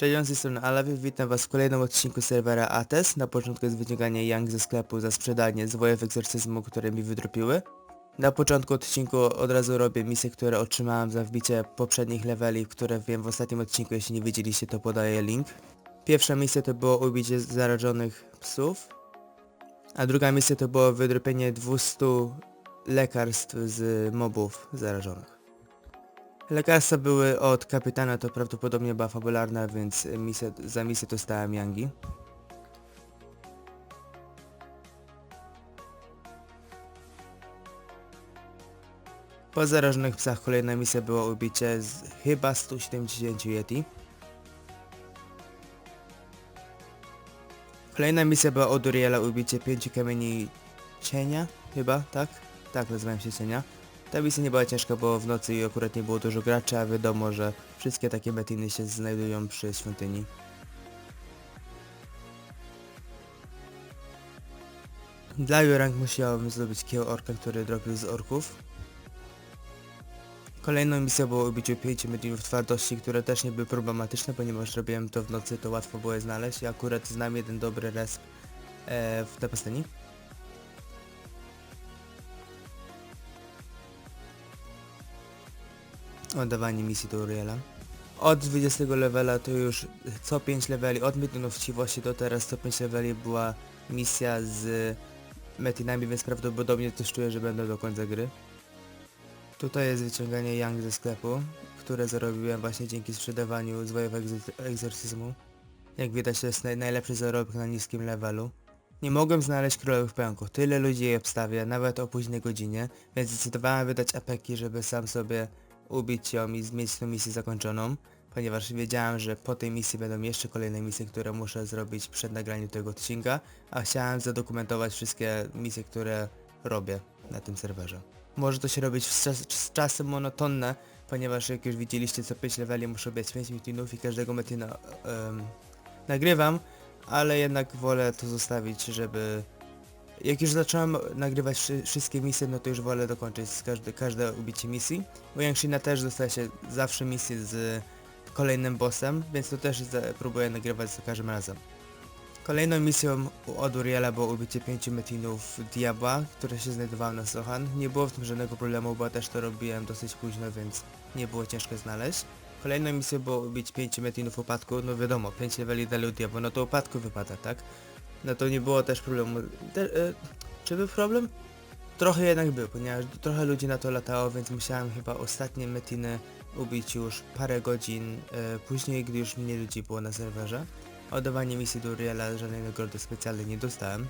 Cześć, z tej strony Alawi, witam was w kolejnym odcinku serwera ATES. Na początku jest wyciąganie Young ze sklepu za sprzedanie zwojów egzorcyzmu, które mi wydropiły. Na początku odcinku od razu robię misje, które otrzymałem za wbicie poprzednich leveli, które wiem w ostatnim odcinku, jeśli nie widzieliście to podaję link. Pierwsza misja to było ubicie zarażonych psów, a druga misja to było wydropienie 200 lekarstw z mobów zarażonych. Lekarstwa były od kapitana, to prawdopodobnie była fabularna, więc misję, za misję dostałem Yangi. Po zarażonych psach kolejna misja była ubicie z chyba 170 Yeti. Kolejna misja była od Uriela ubicie 5 kamieni cienia, chyba, tak? Tak, nazywają się cienia. Ta misja nie była ciężka, bo w nocy akurat nie było dużo graczy, a wiadomo, że wszystkie takie metiny się znajdują przy świątyni. Dla rank musiałem zdobyć kieł orka, który dropił z orków. Kolejną misją było ubicie 5 mediów twardości, które też nie były problematyczne, ponieważ robiłem to w nocy, to łatwo było je znaleźć i akurat znam jeden dobry resp e, w tej pustyni. Oddawanie misji do Uriela. Od 20 levela to już co 5 leveli, od Midnów do teraz co 5 leveli była misja z metinami, więc prawdopodobnie też czuję, że będę do końca gry. Tutaj jest wyciąganie Young ze sklepu, które zarobiłem właśnie dzięki sprzedawaniu zwojego egzorcyzmu. Jak widać to jest naj najlepszy zarobek na niskim levelu. Nie mogłem znaleźć królowych pęków, tyle ludzi je obstawia, nawet o późnej godzinie, więc zdecydowałem wydać apeki, żeby sam sobie ubić ją i mieć tę misję zakończoną, ponieważ wiedziałem, że po tej misji będą jeszcze kolejne misje, które muszę zrobić przed nagraniem tego odcinka, a chciałem zadokumentować wszystkie misje, które robię na tym serwerze. Może to się robić z, czas, z czasem monotonne, ponieważ jak już widzieliście co 5 leveli muszę być 5 metinów i każdego metina um, nagrywam, ale jednak wolę to zostawić, żeby jak już zacząłem nagrywać wszy wszystkie misje, no to już wolę dokończyć każde, każde ubicie misji. Bo Yangshina też dostaje się zawsze misję z kolejnym bossem, więc to też próbuję nagrywać za każdym razem. Kolejną misją od Uriela było ubicie pięciu metinów Diabła, które się znajdowały na Sohan. Nie było w tym żadnego problemu, bo też to robiłem dosyć późno, więc nie było ciężko znaleźć. Kolejną misją było ubić pięciu metinów upadku, no wiadomo, 5 leveli dali Diabła, no to upadku wypada, tak? No to nie było też problemu. Te, e, czy był problem? Trochę jednak był, ponieważ trochę ludzi na to latało, więc musiałem chyba ostatnie metiny ubić już parę godzin e, później, gdy już mniej ludzi było na serwerze. Oddawanie misji do Uriela żadnej nagrody specjalnej nie dostałem.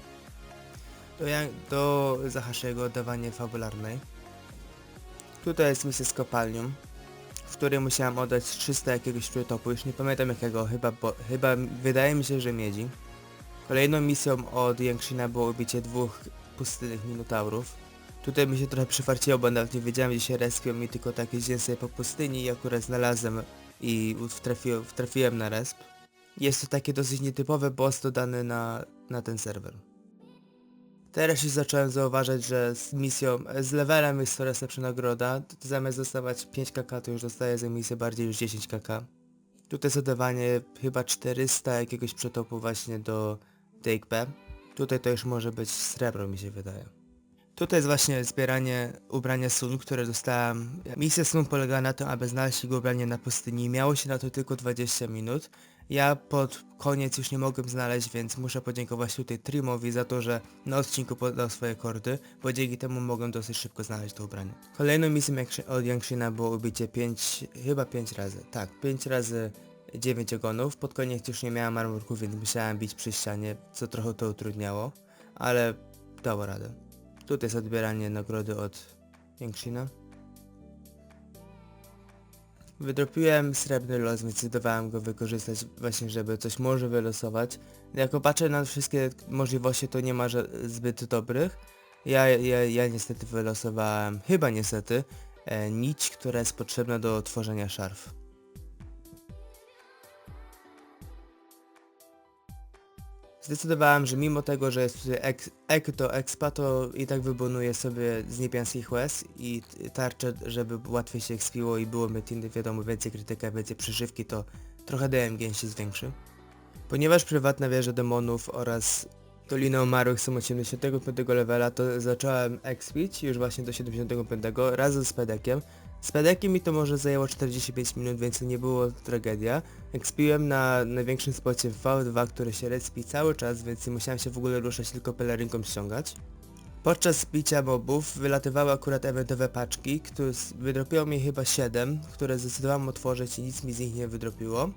Do, do Zahashiego oddawanie fabularnej. Tutaj jest misja z kopalnią, w której musiałem oddać 300 jakiegoś przytopu, już nie pamiętam jakiego, chyba, bo, chyba wydaje mi się, że miedzi. Kolejną misją od Yankshina było ubicie dwóch pustynnych minotaurów. Tutaj mi się trochę przyfarciło, bo nawet nie wiedziałem gdzie się respią mi tylko tak jeździłem sobie po pustyni i akurat znalazłem i wtrafiłem, wtrafiłem na resp. Jest to taki dosyć nietypowy boss dodany na, na ten serwer. Teraz już zacząłem zauważać, że z misją, z levelem jest coraz lepsza nagroda. Zamiast dostawać 5 kk to już dostaję za misję bardziej już 10 kk. Tutaj jest oddawanie chyba 400 jakiegoś przetopu właśnie do Take B. Tutaj to już może być srebro mi się wydaje. Tutaj jest właśnie zbieranie ubrania Sun, które dostałem. Misja Sun polega na tym, aby znaleźć jego ubranie na pustyni. Miało się na to tylko 20 minut. Ja pod koniec już nie mogłem znaleźć, więc muszę podziękować tutaj Trimowi za to, że na odcinku podał swoje kordy, bo dzięki temu mogłem dosyć szybko znaleźć to ubranie. Kolejną misją od Yangshina było ubicie 5, chyba 5 razy, tak, 5 razy 9 ogonów. Pod koniec już nie miałem armorku, więc musiałem bić przy ścianie, co trochę to utrudniało, ale dało radę. Tutaj jest odbieranie nagrody od Yankshina. Wydropiłem srebrny los, więc zdecydowałem go wykorzystać właśnie, żeby coś może wylosować. Jak patrzę na wszystkie możliwości, to nie ma zbyt dobrych. Ja, ja, ja niestety wylosowałem, chyba niestety, e, nić, która jest potrzebna do tworzenia szarf. Zdecydowałem, że mimo tego, że jest ek, ek do expa, to i tak wybonuję sobie z niebiańskich łez i tarczę, żeby łatwiej się expiło i było metiny, wiadomo, więcej krytyka, więcej przyżywki, to, trochę DMG się zwiększy. Ponieważ prywatna wieża demonów oraz Dolina Umarłych są od 75 levela, to zacząłem expić już właśnie do 75 razem z pedekiem. Pedekiem mi to może zajęło 45 minut, więc nie było tragedia. Expiłem na największym spocie w V2, który się respi cały czas, więc nie musiałem się w ogóle ruszać, tylko pelerynką ściągać. Podczas picia mobów wylatywały akurat eventowe paczki, które wydropiło mi chyba 7, które zdecydowałem otworzyć i nic mi z nich nie wydropiło.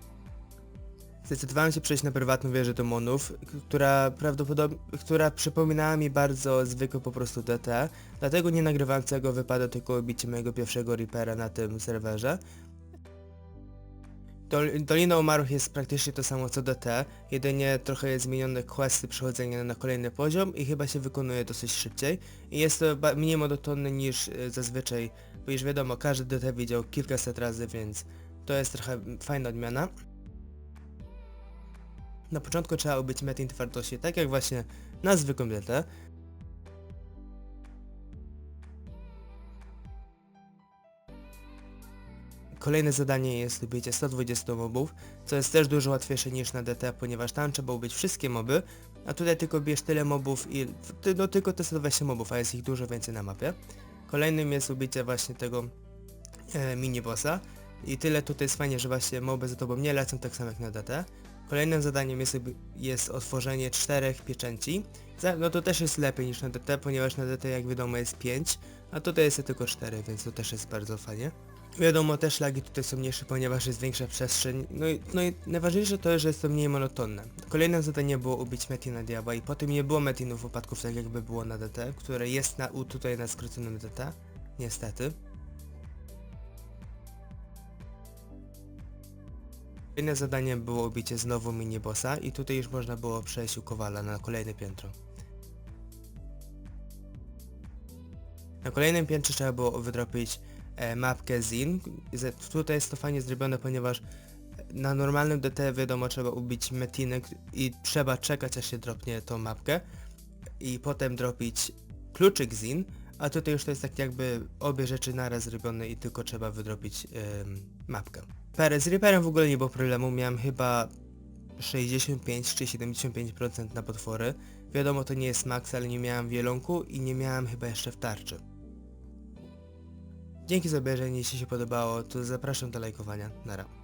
Zdecydowałem się przejść na prywatną wieżę demonów, która prawdopodobnie, która przypominała mi bardzo zwykły po prostu DT, dlatego nie nagrywałem całego tylko bicie mojego pierwszego Reapera na tym serwerze. Dol Dolina Umarłych jest praktycznie to samo co DT, jedynie trochę jest zmienione questy przechodzenia na kolejny poziom i chyba się wykonuje dosyć szybciej. I jest to mniej monotonne niż y, zazwyczaj, bo już wiadomo, każdy DT widział kilkaset razy, więc to jest trochę fajna odmiana. Na początku trzeba ubyć metin twardości, tak jak właśnie na zwykłym DT. Kolejne zadanie jest ubicie 120 mobów, co jest też dużo łatwiejsze niż na DT, ponieważ tam trzeba ubić wszystkie moby, a tutaj tylko bierz tyle mobów i no tylko te 120 mobów, a jest ich dużo więcej na mapie. Kolejnym jest ubicie właśnie tego e, mini bossa i tyle tutaj jest fajnie, że właśnie moby za tobą nie lecą tak samo jak na DT. Kolejnym zadaniem jest, jest otworzenie czterech pieczęci. No to też jest lepiej niż na DT, ponieważ na DT jak wiadomo jest 5, a tutaj jest tylko 4, więc to też jest bardzo fajnie. Wiadomo, też lagi tutaj są mniejsze, ponieważ jest większa przestrzeń. No i, no i najważniejsze to, że jest to mniej monotonne. Kolejne zadanie było ubić Metina Diabła i potem nie było Metinów upadków tak jakby było na DT, które jest na, tutaj na skróconym DT. Niestety. Kolejne zadanie było ubicie znowu minibossa i tutaj już można było przejść u Kowala na kolejne piętro. Na kolejnym piętrze trzeba było wydropić e, mapkę Zin. Tutaj jest to fajnie zrobione, ponieważ na normalnym DT wiadomo trzeba ubić metinek i trzeba czekać aż się dropnie tą mapkę i potem dropić kluczyk Zin, a tutaj już to jest tak jakby obie rzeczy naraz zrobione i tylko trzeba wydropić em, mapkę. Per, z Reaperem w ogóle nie było problemu, miałem chyba 65 czy 75% na potwory. Wiadomo to nie jest max, ale nie miałem wielonku i nie miałem chyba jeszcze w tarczy. Dzięki za obejrzenie, jeśli się podobało, to zapraszam do lajkowania. Nara.